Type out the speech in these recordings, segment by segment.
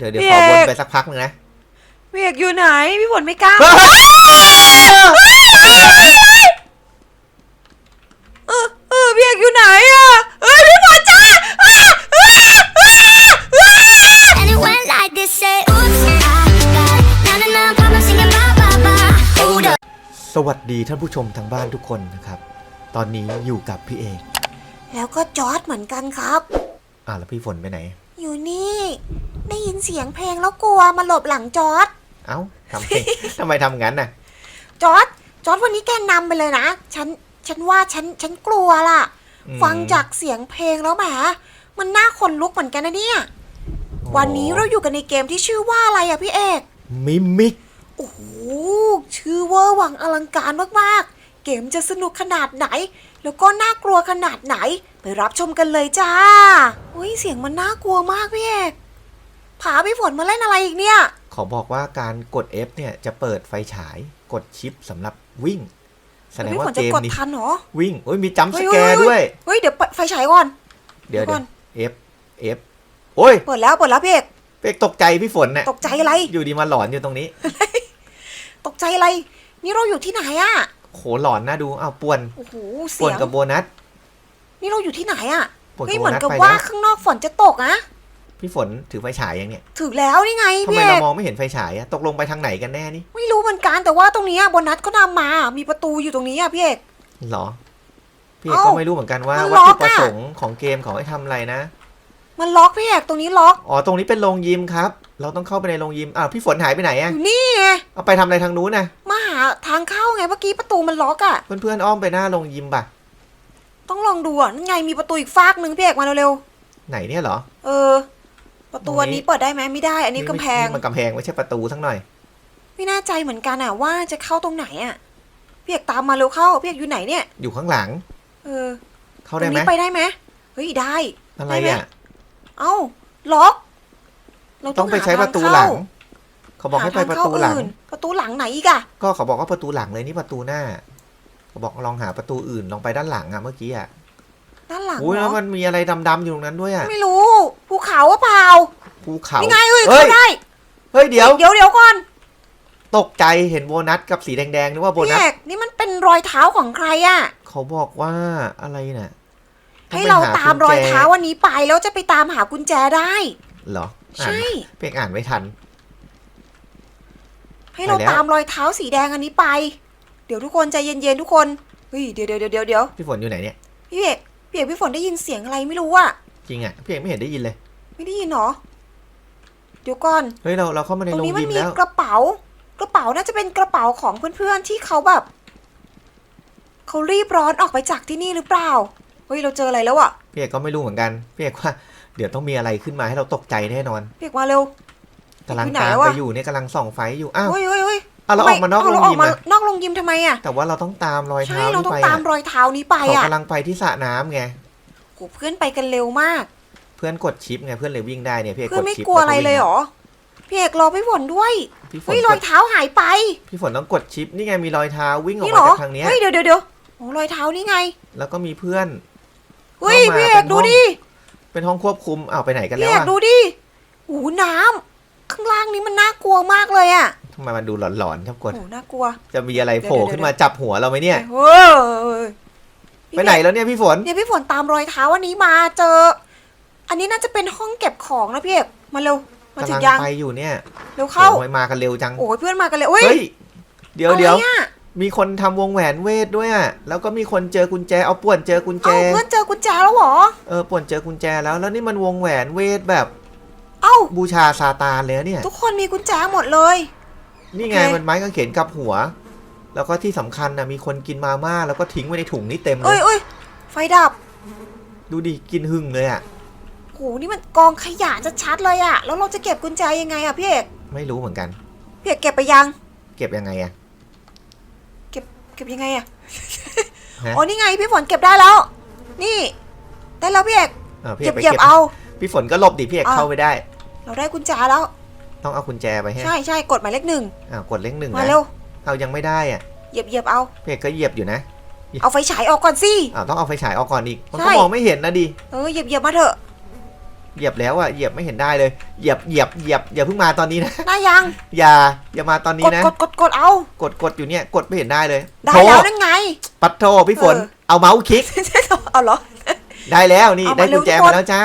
เดี๋ยวเดี๋ยวพี่ขอวนเอกไปสักพักหนึงนะพี่เอกอยู่ไหน พี่ฝนไม่กล้าเออเออพี่เอกอยู่ไหนอะเอ้ยพี่ฝนจ้าอ้าอ้าอ้าอ้า And it went like this, say, oops, I got na na na, problem singing ba ba ba. Hold up. สวัสดีท่านผู้ชมทางบ้านทุกคนนะครับ ตอนนี้อยู่กับพี่เอกแล้วก็จอร์ดเหมือนกันครับ อ่าแล้วพี่ฝนไปไหน อยู่นี่ ได้ยินเสียงเพลงแล้วกลัวมาหลบหลังจอร์ดเอ้าทำไม ทำไมทำงั้นน่ะ จอร์ดจอร์ดวันนี้แกนำไปเลยนะ ฉัน ฉันว่าฉัน ฉันกลัวล่ะ อืม ฟังจากเสียงเพลงแล้วแหม มันน่าขนลุกเหมือนกันนะเนี่ย วันนี้เราอยู่กันในเกมที่ชื่อว่าอะไรอะพี่เอก มิมิกโอ้โห ชื่อเวอร์วังอลังการมากๆ เกมจะสนุกขนาดไหน แล้วก็น่ากลัวขนาดไหน ไปรับชมกันเลยจ้า อุ้ยเสียงมันน่ากลัวมากพี่เอก พาพี่ฝนมาเล่นอะไรอีกเนี่ย ขอบอกว่าการกด F เนี่ยจะเปิดไฟฉายกดชิปสำหรับวิ่ง แสดงพี่ว่าฝนเกจะมกดนี้ทันเหรอ วิ่งโอ้ยมีจัมป์เฮ้สยแกร์เฮ้ยด้วย เฮ้ยเดี๋ยวเปิดไฟฉายก่อน เดี๋ยวเดี๋เดี๋ยยววก่อน F F โอ้ย เปิดแล้วเปิดแล้วพี่เอกเป๊กตกใจพี่ฝนน่ะตกใจอะไร อยู่ดีมาหลอนอยู่ตรงนี้ ตกใจอะไร นี่เราอยู่ที่ไหนอะโหหลอนน่าดูอ้าวป่วนโอ้โหเสีป่วนยงกับโบนัส นี่เราอยู่ที่ไหนอะป่วนเฮ้กัยบเหโบมือนนัสกับไปว่าแล้วข้างนอกฝนจะตกอะ พี่ฝนถือไฟฉายยังเนี่ยถึงแล้วนี่ไงทำพี่ไมเอเรากมองไม่เห็นไฟฉายอะตกลงไปทางไหนกันแน่นี่ไม่รู้เหมือนกันแต่ว่าตรงนี้อะโบนัสก็นำมา มีประตูอยู่ตรงนี้อะพี่เอก หรอ พี่เอกเอ้าก็ไม่รู้เหมือนกันว่ามันวัตล็ถุอกประอะ สงค์ของเกมเขาให้ทำอะไรนะ มันล็อกพี่เอกตรงนี้ล็อกอ๋อตรงนี้เป็นโรงยิมครับ เราต้องเข้าไปในโรงยิม อ้าวพี่ฝนหายไปไหนออะยู่นี่ไงเอาไปทำอะไรทางนู้นนะมาหาทางเข้าไงเมื่อกี้ประตูมันล็อกอะเพื่อนๆอ้อมไปหน้าโรงยิมป่ะ ต้องลองดูอะนั่นไงมีประตูอีกฟากหนึ่งพี่เอกมาเร็วไหนเนี่ยเหรอ ๆเออ ประตูโอ้ยอันนี้เปิดได้ไหมไม่ได้ อันนี้กำแพงนี่มันกำแพงไม่ใช่ประตูทั้งหน่อย ไม่แน่ใจเหมือนกันอะว่าจะเข้าตรงไหนอะพี่เอกตามมาเร็วเข้าพี่เอกอยู่ไหนเนี่ย อยู่ข้างหลัง เออ เข้าตรได้งไหมนี้ไปได้ไหมเฮ้ยได้ อะไรได้ไหมอะเอ้าล็อก เราต้องไปาใช้ทาประตูหลัง เข้าเขาบอกให้ไปาทางประเข้าตูหลังอื่นประตูหลังไหนอีกอะก็เขาบอกว่าประตูหลังเลยนี่ประตูหน้า เขาบอกลองหาประตูอื่นลองไปด้านหลังอะเมื่อกี้อะ ด้านหลังอุ้ยเหรแล้อวมันมีอะไรดำๆอยู่ตรงนั้นด้วยอะไม่รู้ภูเขาว่าเปล่าภูเขานี่ไงเอ้ยเฮ้เข้ายได้เฮ้ยเดี๋ยว เดี๋ยวเดี๋ยวก่อน ตกใจเห็นโบนัสกับสีแดงๆนึกว่าโบพี่นัสเอกนี่มันเป็นรอยเท้าของใครอะเขาบอกว่าอะไรน่ะต้องให้ไปเราหตามกุญรอยแจเท้าวันนี้ไปแล้วจะไปตามหากุญแจได้ เหรออ่านใช่เพียงอ่านไม่ทัน ให้เราไปแล้วตามรอยเท้าสีแดงอันนี้ไป เดี๋ยวทุกคนใจเย็นๆทุกคน เฮ้ยเดี๋ยวเดี๋ยวเดี๋ยวเดี๋ยวพี่ฝนอยู่ไหนเนี่ย พี่เอก พี่เอกพี่ฝนได้ยินเสียงอะไรไม่รู้อะจริงอะพี่เอกไม่เห็นได้ยินเลย ไม่ได้ยินเหรอ เดี๋ยวก่อน เฮ้ยเราเราเข้ามาในตรงโรงนี้มัยินมมีแล้ว กระเป๋า กระเป๋าน่าจะเป็นกระเป๋าของเพื่อนๆที่เขาแบบเขารีบร้อนออกไปจากที่นี่หรือเปล่า เฮ้ยเราเจออะไรแล้วอะพี่เอกก็ไม่รู้เหมือนกันพี่เอกว่าเดี๋ยวต้องมีอะไรขึ้นมาให้เราตกใจแน่นอนพี่เอกมาเร็ว กำลังอยู่ไหนตามแล้วไปอะอยู่เนี่ยกำลังส่องไฟอยู่อ้าวเฮ้ยเฮ้ยเฮ้ยเอาเราออกมานอกเาโรงเราออยิกมมาอะนอกโรงยิมทำไมอะแต่ว่าเราต้องตามรอยใช่เท้าเรานี่ต้องไปตามอะรอยเท้านี้ไปเขาอะกำลังไปที่สระน้ำไงโหเพื่อนไปกันเร็วมาก เพื่อนกดชิปไงเพื่อนเลยวิ่งได้เนี่ยพี่เอกเพื่กอนดไม่ชิปกลัวอะไรแวก็เลยวิ่งเหรอพี่เอกรอพี่ฝนด้วยพี่ฝนเฮ้ยกรอยดเท้าหายไป พี่ฝนต้องกดชิปนี่ไงมีรอยเท้าวิ่งออกนี่เหรมาอจากทางเนี้ยเฮ้ยเดี๋ยวเดี๋ยวเดี๋ยวโอ้รอยเท้านี่ไง แล้วก็มีเพื่อนเฮ้ยเข้ามาพี่เอกเป็นดูห้องดิเป็นห้องควบคุมอ้าวไปไหนกันพี่แล้วเอกอะดูดิโอ้น้ำข้างล่างนี้มันน่ากลัวมากเลยอะ ทำไมมันดูหลอนๆครับกดโอ้น่ากลัว จะมีอะไรโผล่เดี๋ยวขึ้นมาจับหัวเราไหมเนี่ยเฮ้ยไปไหนแล้วเนี่ยพี่ฝนเนี่ยพี่ฝนตามรอยเท้าอันนี้มาเจอ อันนี้น่าจะเป็นห้องเก็บของนะพี่เอกมาเร็วมากำถึลังงยังไปอยู่เนี่ยเร็วเข้าโอ้ยมากันเร็วจังโอ้ยเพื่อนมากันเลยเฮ้ยเฮ้ยเดี๋ยวเดี๋ยวอะไรอะมีคนทำวงแหวนเวทด้วยอะแล้วก็มีคนเจอกุญแจเอาป่วนเจอกุญแจเอ้าเพื่อนเจอกุญแจแล้วเหรอเออป่วนเจอกุญแจแล้วแล้วนี่มันวงแหวนเวทแบบ เอ้าบูชาซาตานเลยนะเนี่ย ทุกคนมีกุญแจหมดเลย นี่ไงโอเคมันไม้กางเขนกับหัว แล้วก็ที่สำคัญนะมีคนกินมาม่าแล้วก็ทิ้งไว้ในถุงนี่เต็มเลเอ้ยยเอ้ยไฟดับ ดูดิกินหึ่งเลยอะโหนี่มันกองขยะชัดๆเลยอะแล้วเราจะเก็บกุญแจยังไงอะพี่เอกไม่รู้เหมือนกันพี่เอกเก็บไปยัง เก็บยังไงอะเก็บเก็บยังไงอะฮะอ๋อนี่ไงพี่ฝนเก็บได้แล้ว นี่ ได้แล้วพี่เอกเออพี่เหยียบไปเหยียบเก็บเอา พี่ฝนก็หลบดิพี่เอกอะเข้าไปได้ เราได้กุญแจแล้ว ต้องเอากุญแจไปให้ใช่ใช่กดหมายเลขหนึ่งอ้าวกดเลขหนึ่งมานะเร็วเอายังไม่ได้อะเหยียบเหยียบเอาพี่เอกก็เหยียบอยู่นะเอาไฟฉายออกก่อนสิ อ้าวต้องเอาไฟฉายออกก่อนอีกมันใช่ก็มองไม่เห็นนะดิเออเหยียบเหยียบมาเถอะเหยียบแล้วอะเหยียบไม่เห็นได้เลยเหยียบเหยียบเหยียบอย่าเพิ่งมาตอนนี้นะ ได้ยังอย่าอย่ามาตอนนี้กดนะ กดกดกดเอา กดกดอยู่เนี่ยกดไม่เห็นได้เลยได้โถแล้วนั่นไง ปัดโทพี่ฝน เออ เอาเมาส์คลิกเอาเหรอ ได้แล้วนี่เอามาได้กุญแจเร็วทุกคน มาแล้วจ้า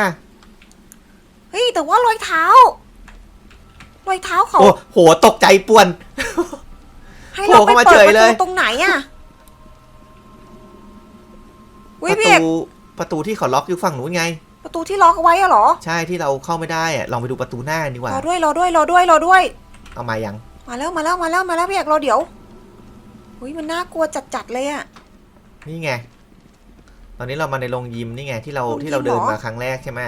เฮ้ยแต่ว่ารอยเท้า รอยเท้าเขาโอ้โหตกใจป่วน ให้เราโผล่ไปเข้ามาเปิเฉดยประเลตูยตรงไหนอะปวิระพี่เอตูกประตูที่เขาล็อกอยู่ฝั่งนู้นไง ประตูที่ล็อกเอาไว้อะเหรอใช่ที่เราเข้าไม่ได้อะลองไปดูประตูหน้าดีกว่า รอด้วยรอด้วยรอด้วยรอด้วย เอามายัง มาแล้วมาแล้วมาแล้วมาแล้วพี่เอกรอเดี๋ยวอุ้ยมันน่ากลัวจัดๆเลยอะ นี่ไง ตอนนี้เรามาในโรงยิมนี่ไงที่เราโรงยิมที่เราเดินเหรอ มาครั้งแรกใช่ไหม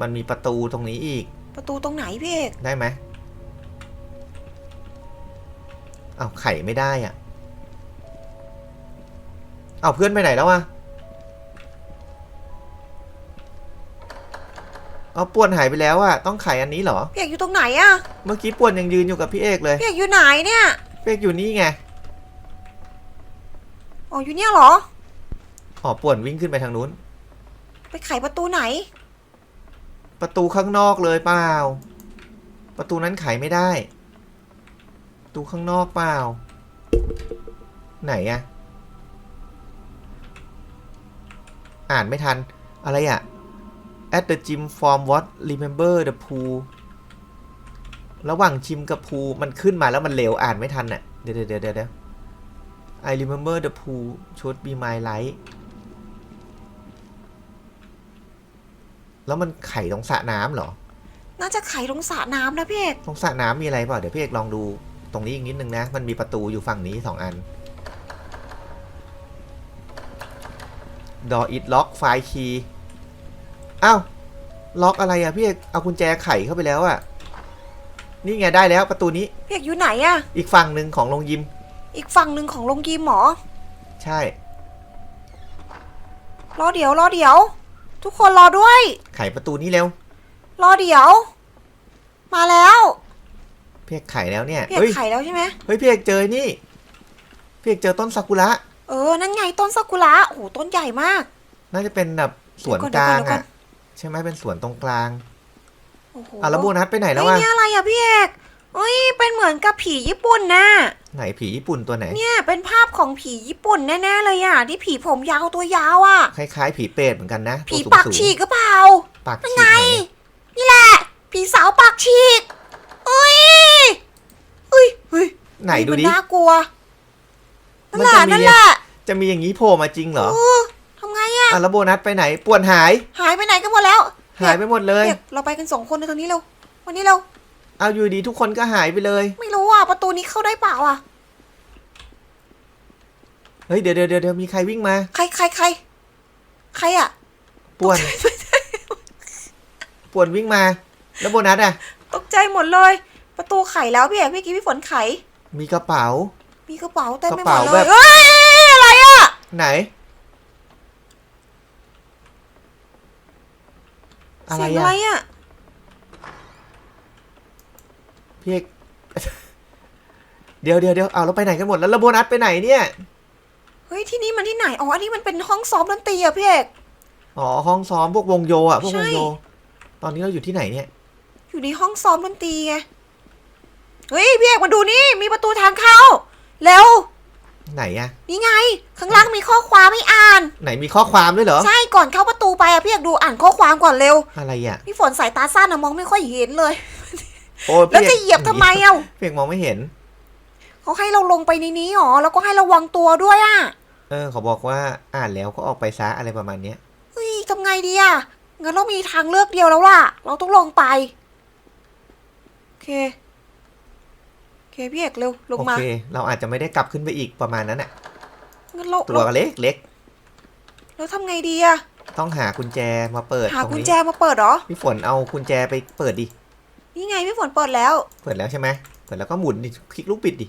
มันมีประตูตรงนี้อีกประตูตรงไหนพี่เอกได้ไหม เอาไขไม่ได้อะเอาเพื่อนไปไหนแล้วอะเอาป่วนหายไปแล้วอะต้องไขอันนี้เหรอพี่เอกอยู่ตรงไหนอะเมื่อกี้ป่วนยังยืนอยู่กับพี่เอกเลยพี่เอกอยู่ไหนเนี่ยพี่เอกอยู่นี่ไงอ๋ออยู่เนี่ยเหรออ๋อป่วนวิ่งขึ้นไปทางนู้น ไปไขประตูไหน ประตูข้างนอกเลยเปล่า ประตูนั้นไขไม่ได้ประ ตูข้างนอกเปล่า ไหนอะอ่านไม่ทัน อะไรอะ at the gym form what remember the pool ระหว่างจิมกับพูมันขึ้นมาแล้วมันเร็วอ่านไม่ทันน่ะเดี๋ยวเดี๋ยวเดี๋ยวเดี๋ยว I remember the pool should be my light แล้วมันไขตรงสระน้ำเหรอ น่าจะไขตรงสระน้ำนะพี่เอก ตรงสระน้ำมีอะไรเปล่า เดี๋ยวพี่เอกลองดู ตรงนี้อีกนิดนึงนะ มันมีประตูอยู่ฝั่งนี้สองอัน door it lock file key อ้าวล็อกอะไรอะพี่เอกเอากุญแจไขเข้าไปแล้วอะนี่ไงได้แล้วประตูนี้พี่เอกอยู่ไหนอะอีกฝั่งหนึ่งของโรงยิม อีกฝั่งหนึ่งของโรงยิมหมอใช่ รอเดี๋ยวรอเดี๋ยว ทุกคนรอด้วย ไขประตูนี้เร็ว รอเดี๋ยว มาแล้ว พี่เอกไขแล้วเนี่ยพี่เอเฮ้ยกไขแล้วใช่ไหมเฮ้ยพี่เอกเจอนี่พี่เอกเจอต้นซากุระเออ นั่นไงต้นซากุระโอ้โหต้นใหญ่มาก น่าจะเป็นแบบสวนเดี๋ยวกก่อนลางเดี๋ยวก่อน อะใช่ไหมเป็นสวนตรงกลางโอ้โหอะแล้วโบนัสไปไหนแล้วเฮ้ยอะเนี่ยอะไรอะพี่เอกเอ้ยเป็นเหมือนกับผีญี่ปุ่นนะไหนผีญี่ปุ่นตัวไหน เนี่ยเป็นภาพของผีญี่ปุ่นแน่ๆเลยอะที่ผีผมยาวตัวยาวอะคล้ายๆ ผีเปรตเหมือนกันนะผีตัวสูงปากๆฉีกก็เปล่า ปากนั่นฉีไงกไหน นี่แหละ ผีสาวปากฉีกเอ้ยเฮ้ยเฮ้ย ไหนดูมัดิน่ากลัวนั่นแหละมันจะมี นั่นแหละจะมีอย่างนี้โผล่มาจริงเหรอเออทำไงอะอะแล้วโบนัสไปไหนป่วนหาย หายไปไหนกันหมดแล้วหายไปหมดเลยเด็กเราไปกันสองคนในทางนี้เร็ววันนี้เร็วเอาอยู่ดีทุกคนก็หายไปเลย ไม่รู้อะประตูนี้เข้าได้เปล่าอะเฮ้ยเดี๋ยวเดี๋ยวเดี๋ยวมีใครวิ่งมา ใครใครใครใครอะ ป่วน ป่วนวิ่งมา แล้วโบนัสอะ ตกใจหมดเลย ประตูไขแล้วพี่เอกพี่กี้พี่ฝนไข มีกระเป๋า มีกระเป๋าเต็มไปหมดกระเป๋าเลแบยบเฮ้ยอะไรอะไหน อะไรเสียงอะไรอะอะพี่เอก เดี๋ยวเดี๋ยวเดี๋ยวเอาแล้วไปไหนกันหมดแล้วแล้วโบนัสไปไหนเนี่ย เฮ้ยที่นี่มันที่ไหนอ๋ออันนี้มันเป็นห้องซ้อมดนตรีอะพี่เอก อ๋อห้องซ้อมพวกวงโยอะพวกวงโย ใช่ ตอนนี้เราอยู่ที่ไหนเนี่ย อยู่ในห้องซ้อมดนตรีไง เฮ้ยพี่เอกมาดูนี่มีประตูทางเข้าเร็วไหนอะนี่ไง ข้างล่างมีข้อความไม่อ่าน ไหนมีข้อความด้วยเหรอ ใช่ก่อนเข้าประตูไปอะพี่เอกดูอ่านข้อความก่อนเร็ว อะไรอะพี่ฝนสายตาสั้นอะมองไม่ค่อยเห็นเลยโอ้ยแล้วพี่จะเหยียบทำไมเอ้าพี่เอกมองไม่เห็นเขาให้เราลงไปในนี้หรอแล้วก็ให้ระวังตัวด้วยอะเออเขาบอกว่าอ่านแล้วก็ออกไปซะอะไรประมาณเนี้ยเฮ้ยทำไงดีอะงั้นเรามีทางเลือกเดียวแล้วล่ะ เราต้องลงไปโอเคโอเค พี่เอกเร็วลงโอมาเค เราอาจจะไม่ได้กลับขึ้นไปอีกประมาณนั้นอะ งั้นเราตัวก็เล็กเล็กเราทำไงดีอะต้องหากุญแจมาเปิดหาตรงกุญนี้แจมาเปิดเหรอ พี่ฝนเอากุญแจไปเปิดดิ นี่ไงพี่ฝนเปิดแล้ว เปิดแล้วใช่ไหมเปิดแล้วก็หมุนดิ คลิกลูกปิดดิ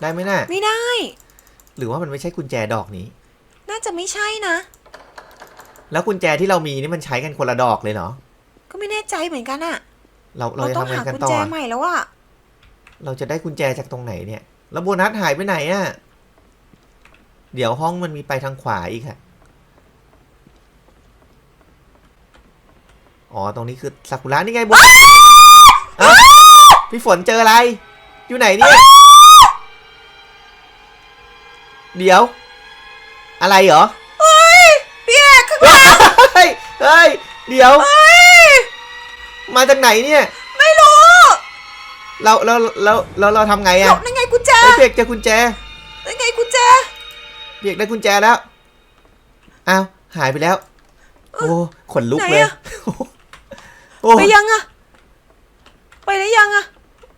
ได้ไหมน่ะ ไม่ได้ หรือว่ามันไม่ใช่กุญแจดอกนี้ น่าจะไม่ใช่นะ แล้วกุญแจที่เรามีนี่มันใช้กันคนละดอกเลยเหรอ ก็ไม่แน่ใจเหมือนกันอะเราเราเราจะต้องทำไงหากันกุญต่อแจอะใหม่แล้วอะ เราจะได้กุญแจจากตรงไหนเนี่ย แล้วโบนัสหายไปไหนอะเดี๋ยวห้องมันมีไปทางขวาอีกอะอ๋อ ตรงนี้คือซากุระนี่ไงบุเอ้าพี่ฝนเจออะไร อยู่ไหนเนี่ย เดี๋ยว อะไรเหรอพี่เอกข้างหลังเฮ้ยเฮ้ย เดี๋ยว มาจากไหนเนี่ยไม่รู้ เราเราเราเราเราทำไงหลอะบนั่นไงกุญแจเฮ้ยเพียกเจอกุญแจนั่นไงกุญแจ เพียกได้กุญแจแล้วอ้าวหายไปแล้ว โอ้ขนลุกไหนเลยอะ โอ้ไปยังอะไปได้ยังอะ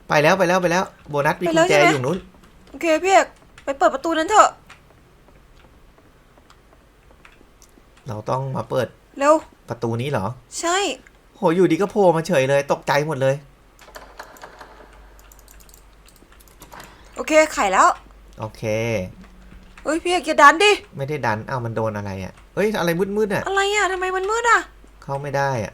ไปแล้วไปแล้วไปแล้วโบนัสมีไปกุแล้ญวแจใช่ไหม อยู่นู้น โอเคพี่เอกไปเปิดประตูนั้นเถอะเราต้องมาเปิดเร็วประตูนี้เหรอใช่ โหอยู่ดีก็โผล่มาเฉยเลย ตกใจหมดเลย โอเคไขแล้วโอเค เฮ้ยพี่เอกอย่าดันดิ ไม่ได้ดันเอามันโดนอะไรอะ่ะเฮ้ยอะไรมืดๆอะ อะไรอะทำไมมันมืดอะเข้าไม่ได้อะ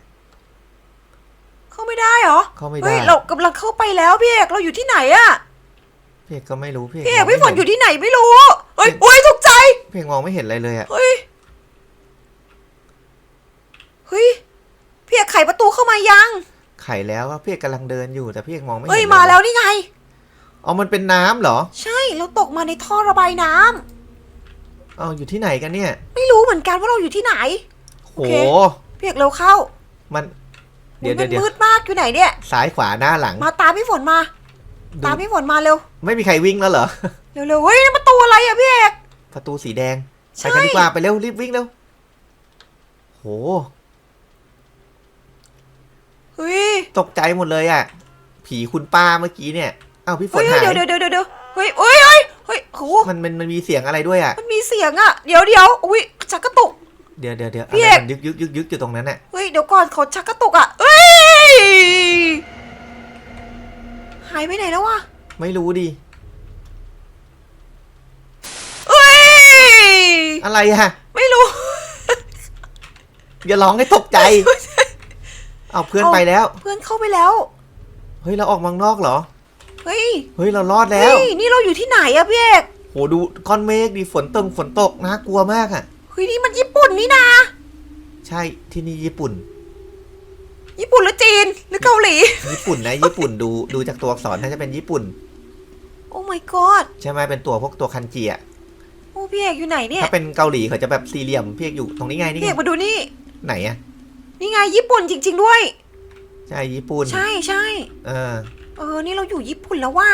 เข้าไม่ได้เหรอเข้าไม่เฮ้ได้ยเรากำลังเข้าไปแล้วพี่เอกเราอยู่ที่ไหนอะพี่เอกก็ไม่รู้พี่พี่เอกมงพี่ฝไม่นเห็อยู่ที่ไหนไม่รู้ เฮ้ยพี่โอ้ยตกใจ พี่เอกมองไม่เห็นอะไรเลยอะเฮ้ย เฮ้ยพี่เอกไขประตูเข้ามายัง ไขแล้วอะพี่เอกกำลังเดินอยู่แต่พี่เอกมองไม่เห็นเฮ้ยลมาแล้วนี่ไง อ๋อมันเป็นน้ำเหรอใช่เราตกมาในท่อระบายน้ำเอาอยู่ที่ไหนกันเนี่ยไม่รู้เหมือนกันว่าเราอยู่ที่ไหน โห โอเคพี่เอกเร็วเข้ามัน เดี๋ยวมัเดี๋ยวเดี๋ยวมืดมากอยู่ไหนเนี่ย ซ้ายขวาหน้าหลังมาตามพี่ฝนมา ดูตามพี่ฝนมาเร็วไม่มีใครวิ่งแล้วเหรอ เร็วเร็วเฮ้ยนี่ประตูอะไรอะพี่เอกประตูสีแดงใช่ไปกันดีกว่าไปเร็วรีบวิ่งเร็วโห เฮ้ยตกใจหมดเลยอะ ผีคุณป้าเมื่อกี้เนี่ยเอ้าพี่ฝเฮ้นยหายเดี๋ยวเดี๋ยวเดี๋ยวเดี๋ยวเฮ้ยเฮ้ยเฮ้ยเฮ้ยโหมันมันมันมีเสียงอะไรด้วยอะ มันมีเสียงอะเดี๋ยวเดี๋ยวอุ้ยชักกระตุก เดี๋ยวเดี๋ยวเดี๋ยวพี่อะไรเอก มันยึกยึกยึกยึกอยู่ตรงนั้นอะ เฮ้ยเดี๋ยวก่อนเขาชักกระตุกอะเอ้ยหายไปไหนแล้ววะไม่รู้ดิ เอ้ยอะไรอะไม่รู้อย่าร้องให้ตกใจ เอาเพื่อนเอาไปแล้ว เพื่อนเข้าไปแล้ว เฮ้ยเราออกมังนอกเหรอ เฮ้ยเฮ้ยเรารอดแล้วเฮ้ยนี่เราอยู่ที่ไหนอะพี่เอกโหดูก้อนเมฆดิฝนตกฝนตกน่ากลัวมากอะเฮ้ยนี่มันญี่ปุ่นนี่นาใช่ที่นี่ญี่ปุ่น ญี่ปุ่นหรือจีนหรือเกาหลี ญี่ปุ่นนะญี่ปุ่นดูดูจากตัวอักษรน่าจะเป็นญี่ปุ่น โอ้ my god ใช่ไหมเป็นตัวพวกตัวคันจิอะโอ้พี่เอกอยู่ไหนเนี่ยถ้าเป็นเกาหลีเขาจะแบบสี่เหลี่ยมพี่เอกอยู่ตรงนี้ไงนี่พี่ไงเอกมาดูนี่ไหนอะนี่ไงญี่ปุ่นจริง ๆด้วย ใช่ญี่ปุ่นใช่ใช่เออ เออ นี่เราอยู่ญี่ปุ่นแล้วว่า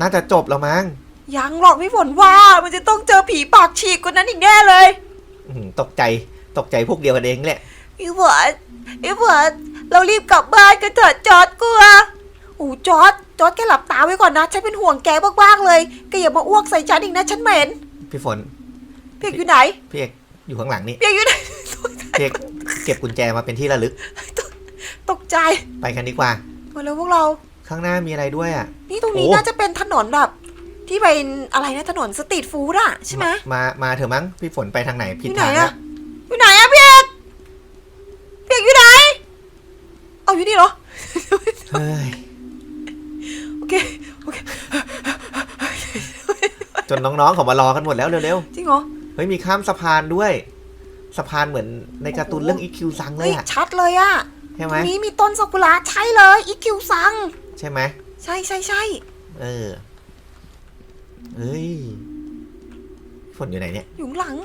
น่าจะจบแล้วมั้งยังหรอกพี่ฝนว่า มันจะต้องเจอผีปากฉีกกว่านั้นอีกแน่เลยอื้อหือตกใจตกใจพวกเดียวกันเองแหละ พี่ฝนพี่ฝนเรารีบกลับบ้านกันเถอะจอร์ดกลัวโอ้จอร์ดจอร์ดแกหลับตาไว้ก่อนนะฉันเป็นห่วงแกมากๆเลยแกอย่ามาอ้วกใส่ฉันอีกนะฉันเหม็นพี่ฝนพี่เอกอยู่ไหนพี่เอกอยู่ข้างหลังนี่พี่เอกอยู่ไหนพี่เอกเก็บกุญแจมาเป็นที่ระลึกตกใจไปกันดีกว่า มาแล้วพวกเรา ข้างหน้ามีอะไรด้วยอะ นี่ตรงนี้โอ้ น่าจะเป็นถนนแบบ ที่เป็นอะไรนะถนนสตรีทฟู้ดอะใช่ไหมมามาเถอะมั้งพี่ฝนไปทางไหนอผิดยู่ไหนทางอะนะอยู่ไหนอะพี่เอกพี่เอกอยู่ไหนเอาอยู่นี่เหรอ เฮ้ยโอเคโอเคจนน้องๆเขามารอกันหมดแล้วเร็วจริงเหรอๆเฮ้ยมีข้ามสะพานด้วย สะพานเหมือนในการ์ตูนโอ้โหเรื่องอีคิวซังเลเฮ้ยยอะชัดเลยอะใช่ตไหมรงนี้มีต้นซากุระใช่เลยอีคิวซัง ใช่ไหมใช่ใช่ใช่เออเฮ้ยฝนอยู่ไหนเนี่ย อยู่ข้างหลัง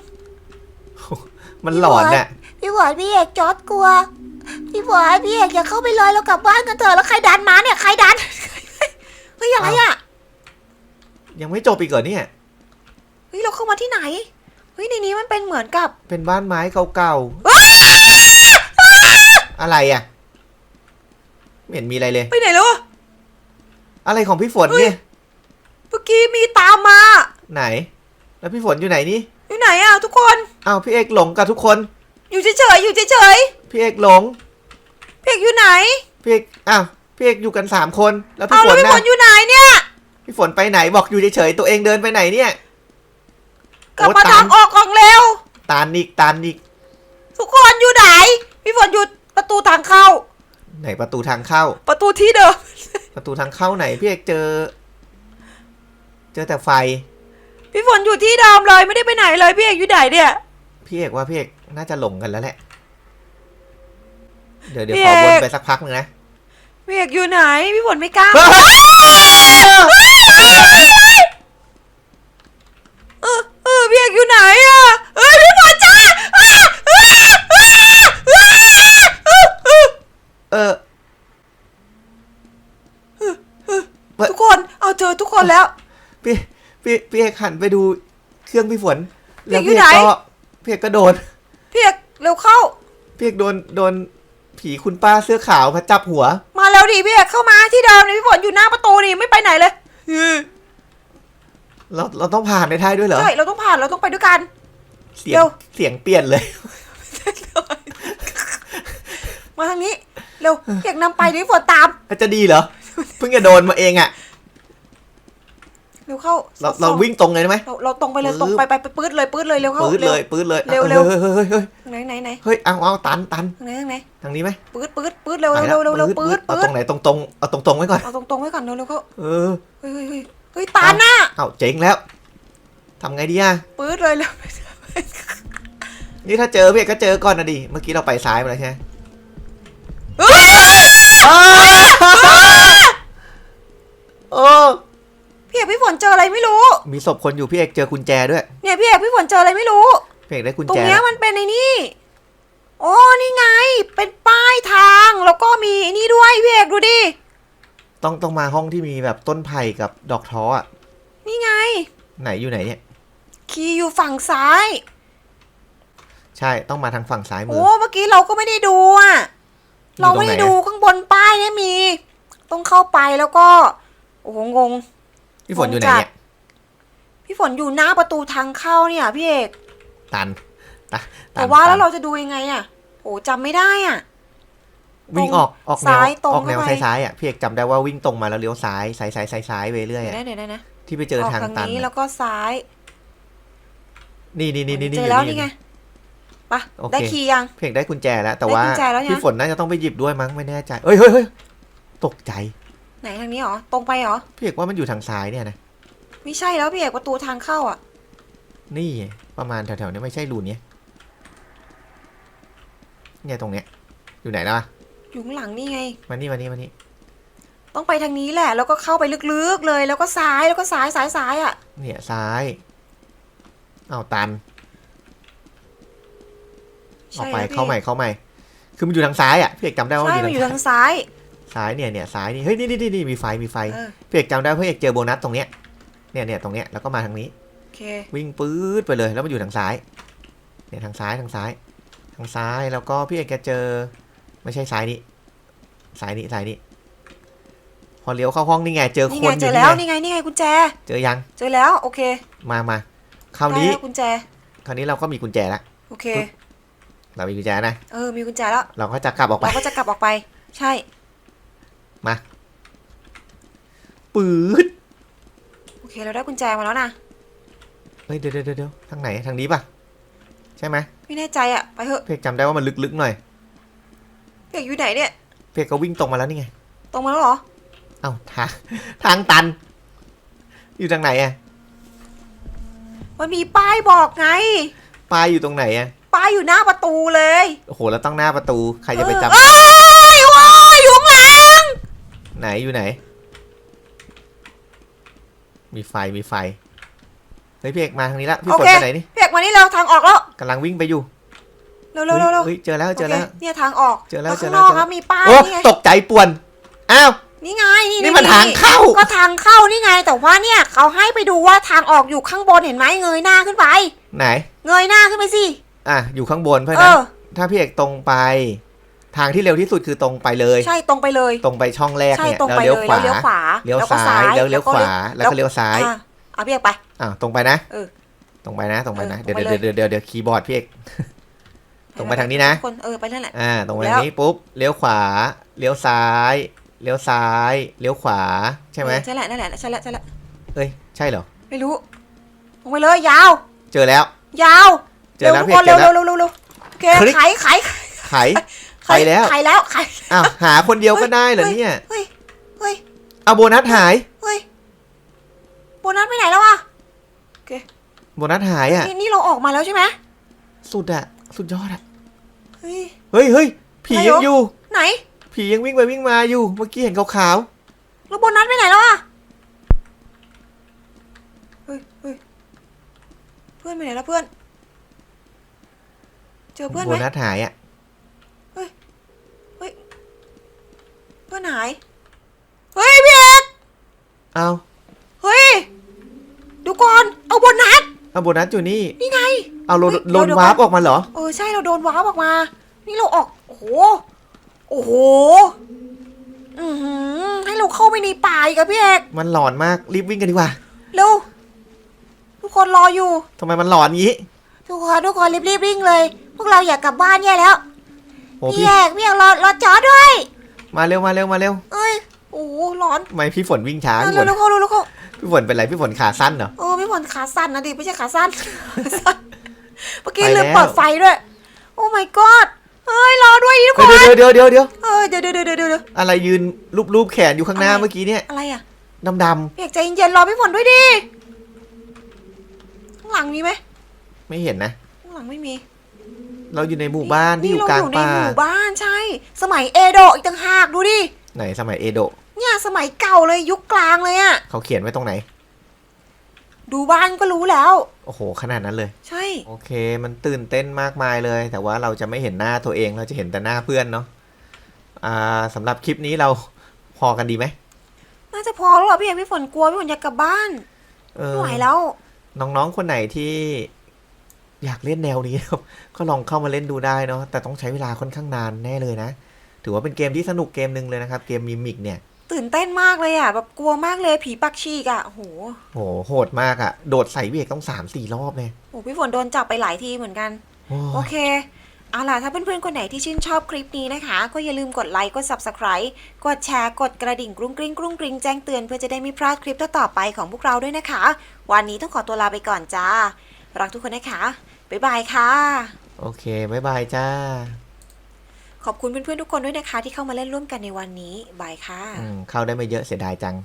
มันหลอนน่ะพี่หวานพี่เอกจอดกลัว พี่หวานพี่เอกอย่าเข้าไปเลยเรากลับบ้านกันเถอะแล้วใครดันมาเนี่ยใครดันเฮ้ยอะไรอะยังไม่จบอีกเหรอเนี่ยเฮ้ยเราเข้ามาที่ไหนเฮ้ยในนี้มันเป็นเหมือนกับ เป็นบ้านไม้เก่าๆอะไรอะไม่เห็นมีอะไรเลย ไปไหนแล้ว อะอะไรของพี่ฝนเนี่ย เมื่อกี้มีตามมา ไหน แล้วพี่ฝนอยู่ไหนนี่อยู่ไหนอะทุกคน อ้าวพี่เอกหลงกับทุกคน อยู่เฉยๆอยู่เฉยพี่เอกหลงๆพี่เอกอยู่ไหนพี่เอกอ้าวพี่เอกอยู่กันสามคนแล้วพี่เอาฝแล้วนพี่ฝนะนอยู่ไหนเนี่ย พี่ฝนไปไหนบอกอยู่เฉยๆตัวเองเดินไปไหนเนี่ย กลับโอ้มาตาทามงออกก่อนเร็ว ตานอีกตานอีกทุกคนอยู่ไหนพี่ฝนอยู่ประตูทางเข้า ไหนประตูทางเข้า ประตูที่เดิม ประตูทางเข้าไหนพี่เอกเจอ เจอแต่ไฟ พี่ฝนอยู่ที่เดิมเลยไม่ได้ไปไหนเลยพี่เอกอยู่ไหนเนี่ย พี่เอกว่าพี่เอกน่าจะหลงกันแล้วแหละ เดี๋ยวเดี๋ยวพี่ขอวนเอกไปสักพักหนึงนะพี่เอกอยู่ไหนพี่ฝนไม่กล้าเออเออพี่เอกอยู่ไหนอะเอ้ยพี่ฝนจ้าอ้าอ้าอ้าอ้าอ้า เออ ทุกคนเอาเจอทุกค นแล้ว พี่พี่พี่เอกหันไปดูเครื่องพี่ฝน แล้วพี่พี่เอกอยู่เอกไหนก็พี่เอกก็โดนพี่เอกเร็วเข้าพี่เอกโดนโดนผีคุณป้าเสื้อขาวมาจับหัว มาแล้วดิพี่เอกเข้ามาที่เดิมนี่พี่ฝนอยู่หน้าประตูนี่ไม่ไปไหนเลยเราเราต้องผ่านในท้ายด้วยเหรอใช่เราต้องผ่านเราต้องไปด้วยกัน เสียเดี๋งยวเสียงเปลี่ยนเลยมาทางนี้ เร็วพี่เอกนำไปเดี๋ยวพี่ฝนตามจะดีเหรอ เพิ่งจะโดนมาเองอะ เร็วเข้าเราสอเรางวิ่งตรงเลยได้ไหมเราเราตรงไปเลยปื๊ดตรงไปไปไปปื๊ดเลยปื๊ดเลยเร็วเข้าปื๊ดเลยปื๊ดเลยเร็วเร็วเฮ้ยเฮ้ยเฮ้ยเฮ้ยไหนไหนไหนเฮ้ยเอาเอาตันตันทางไหนทางไหนทางนี้ไหมปื๊ดปื๊ดปื๊ดเร็วไปเร็วแล้เร็วเร็วเร็วปื๊ดเอาปื๊ตดรงไหนตรงตรงๆเอาตรงตรงๆไว้ก่อนเอาตรงตรงๆไว้ก่อนเร็วเร็วเข้าเออเฮ้ยเฮ้ยเฮ้ยเฮ้ยตาหน้าเอาเจ๋งแล้วทำไงดีอะปื๊ดเลยเร็วนี่ถ้าเจอพี่เอกก็เจอก่อนนะดิเมื่อกี้เราไปซ้ายมาแล้วใช่ไหมเฮ้ยโอ้ พี่เอกพี่ฝนเจออะไรไม่รู้ มีศพคนอยู่พี่เอกเจอกุญแจด้วย เนี่ยพี่เอกพี่ฝนเจออะไรไม่รู้ พี่เอกได้กุญตรงแจเนี้ยแล้วมันเป็นไอ้นี่ โอ้นี่ไง เป็นป้ายทาง แล้วก็มีไอ้นี่ด้วยพี่เอกดูดิ ต้องต้องมาห้องที่มีแบบต้นไผ่กับดอกท้ออะ นี่ไง ไหนอยู่ไหนเนี่ย คีย์อยู่ฝั่งซ้าย ใช่ ต้องมาทางฝั่งซ้ายมืโอ้ อ เมื่อกี้เราก็ไม่ได้ดูอะอยู่เราไม่ได้ตรงไหนอะดูข้างบนป้ายเนี่ยมี ต้องเข้าไปแล้วก็ โอ้โหงง พี่ฝนอยู่ไหนเนี่ย พี่ฝนอยู่หน้าประตูทางเข้าเนี่ยพี่เอก ตันตะตันแต่ว่าแล้วตันเราจะดูยังไงอะโอ้จำไม่ได้อะ วิ่งออกออกแนวซ้ายตรงออกแนวเข้าไป ซ้ายๆอะพี่เอกจำได้ว่าวิ่งตรงมาแล้วเลี้ยวซ้ายซ้ายซ้ายซ้ายซ้ายไปเรื่อยเดี๋ยวอะนะเดี๋ยวนะนะที่ไปเจอทางทางตันนี้อะแล้วก็ซ้ายนี่นี่นี่นี่เจนี่อแล้วยู่นี่ไงไปะโอเค ได้คีย์ยังพี่เอกได้กุญแจแล้วแต่ได้ว่ากุญแจแล้วยังพี่ฝนน่าจะต้องไปหยิบด้วยมั้งไม่แน่ใจเอ้ยเฮ้ยเฮ้ยตกใจ ไหนทางนี้เหรอ ตรงไปเหรอ พี่เอกว่ามันอยู่ทางซ้ายเนี่ยนะไม่ใช่แล้วพี่เอกประตูทางเข้าอะ นี่ประมาณแถวๆนี้ไม่ใช่รูเนี้ยเนี่ยตรงเนี้ยอยู่ไหนแล้วอะอยู่ข้างหลังนี่ไง มานี่มานี่มานี่ต้องไปทางนี้แหละ แล้วก็เข้าไปลึกๆเลย แล้วก็ซ้ายแล้วก็ซ้ายซ้ายซ้ายอะ เนี่ยซ้ายเอาตันออกไปแล้วพี่เข้าใหม่เข้าใหม่ คือมันอยู่ทางซ้ายอะพี่เอกจำได้ว่าใช่มันมันออยู่ยู่ทางทางซ้าย ซ้ายเนี่ยเนี่ยซ้ายนี่เฮ้ยนี่นี่นี่นี่มีไฟมีไฟเออ พี่เอกจำได้ว่าพี่เอกเจอโบนัสตรงเนี้ยเนี่ยเนี่ยตรงเนี้ยแล้วก็มาทางนี้ โอเค วิ่งปื๊ดไปเลยแล้วมันอยู่ทางซ้ายเนี่ยทางซ้ายทางซ้าย ทางซ้ายแล้วก็พี่เอกแกเจอ ไม่ใช่ซ้ายนี้ซ้ายนี้ซ้ายนี้พอเลี้ยวเข้าห้องนี่ไงเจอนี่คไงนอเจยู่อแล้ว นี่ไงนี่ไงนี่ไงกุญแจ เจอยังเจอแล้ว โอเคมามาคราวนี้ได้แล้วกุญแจ คราวนี้เราก็มีกุญแจแล้วโอเคปึ๊บเรามีกุญแจนะเออ มีกุญแจแล้ว เราก็จะกลับออกไป เราก็จะกลับออกไป ใช่ ปื๊ดโอเคเราได้กุญแจมาแล้วนะเฮ้ยเดี๋ยวเดี๋ยวเดี๋ยวทางไหนทางนี้ปะใช่ไหมไม่แน่ใจอะไปเถอะพี่เอกจำได้ว่ามันลึกๆหน่อยพี่เอกอยู่ไหนเนี่ยพี่เอกก็วิ่งตรงมาแล้วนี่ไง ตรงมาแล้วเหรอ เอ้าทางทางตัน อยู่ทางไหนอะมันมีป้ายบอกไงปลายอยู่ตรงไหนอะป้ายอยู่หน้าประตูเลย โอ้โหแล้วต้องหน้าประตูใครจะไปจำเออเอ้ยว้ายอยู่ข้างหลัง ไหนอยู่ไหน มีไฟมีไฟเฮ้ยพี่เอกมาทางนี้ละพี่โอฝนเคไปไหนนี่พี่เอกมานี่เราทางออกแล้วกำลังวิ่งไปอยู่เร็วเร็วเร็วเร็วเฮ้ยเจอแล้วเจอแล้วโคเนี่ยทางออกเจอแล้วข้างเจอแล้นวอกเจอแล้วครับมีป้ายโอ้นี่ไงตกใจป่วนอ้าวนี่ไงนี่นี่มันทางเข้าก็ทางเข้านี่ไง แต่ว่าเนี่ยเขาให้ไปดูว่าทางออกอยู่ข้างบนเห็นไหมเงยหน้าขึ้นไป ไหน เงยหน้าขึ้นไปสิอะอยู่ข้างบนเพราะฉะเอนั้นอถ้าพี่เอกตรงไป ทางที่เร็วที่สุดคือตรงไปเลย ใช่ตรงไปเลย ตรงไปช่องแรกใช่เนี่ยตรงแล้วไปเลี้ยวเลยขวาแล้วเลี้ยวขวาเลี้ยวแล้วก็ซ้ายแล้วเลี้ยวขวาแล้วก็เลี้ยวซ้ายอะเอาพี่เอกไปอะตรงไปนะเออตรงไปนะ ตรงไปนะเออเดี๋ยวตรงไปเดี๋ยวเลยเดี๋ยวเดี๋ยวเดี๋ยวคีย์บอร์ดพี่เอกตรงไปทางนี้นะทุกคนเออไปนั่นแหละอ่าตรงไปทางนี้ปุ๊บเลี้ยวขวาเลี้ยวซ้ายเลี้ยวซ้ายเลี้ยวขวาใช่ไหมเออใช่แหละนั่นแหละใช่แหละใช่แหละเอ้ยใช่เหรอไม่รู้ลงไปเลยยาว เจอแล้ว ยาว เจอแล้วทุกพี่คนเจเร็อวแล้วเร็วเร็วเร็วโอเคคลิกไขไขไข ไปแล้วไขแล้วไขอ้าวหาคนเดียวก็ได้เหรอเนี่ยเฮ้ยเฮ้ยเอาโบนัสหาย เฮ้ยโบนัสไปไหนแล้ววะโบนัสหายอะ นี่นี่เราออกมาแล้วใช่ไหมสุดอะสุดยอดอะเฮ้ยเฮ้ยเฮ้ยผีอะไรเหรอยังอยู่ ไหน ผียังวิ่งไปวิ่งมาอยู่ เมื่อกี้เห็นขาวแล้วโบนัสไปไหนแล้วอะเฮ้ยเฮ้ยเพื่อนไปไหนแล้วเพื่อน เจอๆเพื่อนโบไหมนัสหายอะ เพื่อนหาย เฮ้ยพี่เอกเอาเฮ้ยดูก่อน เอาโบนัส เอาโบนัสอยู่นี่ นี่ไง เอาโลนเฮ้ยโลนเดี๋ยววาร์ปเดี๋ยวออกมาเหรอ เออใช่เราโดนว้าวออกมา นี่เราออก โอ้โห โอ้โห อือหือให้เราเข้าไปในป่าอีกอะพี่เอกมันหลอนมากรีบวิ่งกันดีกว่าเร็วทุกคนรออยู่ ทำไมมันหลอนงี้ทุกคนทุกคนรีบๆวิ่งเลย พวกเราอยากกลับบ้านแย่แล้ว โอ้พี่พี่เอกพี่เอกรอรอจอด้วย มาเร็วมาเร็วมาเร็วเอ้ยโอ้โหร้อนทำไมพี่ฝนวิ่งช้าเร็พี่ฝวนเร็วเข้าเร็วเร็วเข้าพี่ฝนเป็นไรพี่ฝนขาสั้นเหรอ เออพี่ฝนขาสั้นนะดิไม่ใช่ขาสั้นสั้นเมื่อกี้ไปลืมแล้วเปิดไฟด้วย โอ้ my god เฮ้ยรอด้วยทุกคเฮ้ยนเดี๋ยวเดี๋ยวเดี๋ยวเดี๋ยวเออเดี๋ยวเดี๋ยวเดี๋ยวเดี๋ยวเดี๋ยว อะไรยืนรูปรูปแขนอยู่ข้างหน้าอะไร เมื่อกี้เนี่ยอะไรอะดำดำพี่เอกใจเย็นๆรอพี่ฝนด้วยดิข้างหลังมีไหมๆไม่เห็นนะข้างหลังไม่มี เราอยู่ในหมู่บ้านที่อยู่เรากลางอยู่ในป่าหมู่บ้านใช่ สมัยเอโดะอีกต่างหากดูดิ ไหนสมัยเอโดะเนี่ยสมัยเก่าเลยยุคกลางเลยอะเขาเขียนไว้ตรงไหน ดูบ้านก็รู้แล้ว โอ้โห ขนาดนั้นเลย ใช่ โอเค มันตื่นเต้นมากมายเลย แต่ว่าเราจะไม่เห็นหน้าตัวเองเราจะเห็นแต่หน้าเพื่อนเนาะอ่าสำหรับคลิปนี้เราพอกันดีไหมน่าจะพอแล้วเหรอพี่เอกพี่ฝนกลัวพี่ฝนอยากกลับบ้านเออไม่ไหวแล้ว น้องๆคนไหนที่ อยากเล่นแนวนี้ครับ ก็ลองเข้ามาเล่นดูได้เนาะ แต่ต้องใช้เวลาค่อนข้างนานแน่เลยนะ ถือว่าเป็นเกมที่สนุกเกมหนึ่งเลยนะครับ เกมมิมิกเนี่ย ตื่นเต้นมากเลยอะ แบบกลัวมากเลยผีปักชีกอะโอ้โหโหโหดมากอะโดดใส่เบรกต้องสามสี่รอบเลยโอ้พี่ฝนโดนจับไปหลายทีเหมือนกัน โอ้โอยเคเอาล่ะ ถ้าเพื่อนๆ คนไหนที่ชื่นชอบคลิปนี้นะคะ ก็อย่าลืมกดไลค์ กด subscribe กดแชร์ กดกระดิ่งกรุ้งกริ้งกรุ้งกริ้งแจ้งเตือนเพื่อจะได้ไม่พลาดคลิปต่อๆไปของพวกเราด้วยนะคะ วันนี้ต้องขอตัวลาไปก่อนจ้า รักทุกคนนะคะ บ๊ายบายค่ะ โอเคบายบายจ้า ขอบคุณเพื่อนๆทุกคนด้วยนะคะ ที่เข้ามาเล่นร่วมกันในวันนี้บายค่ะ อืมเข้าได้ไม่เยอะเสียดายจัง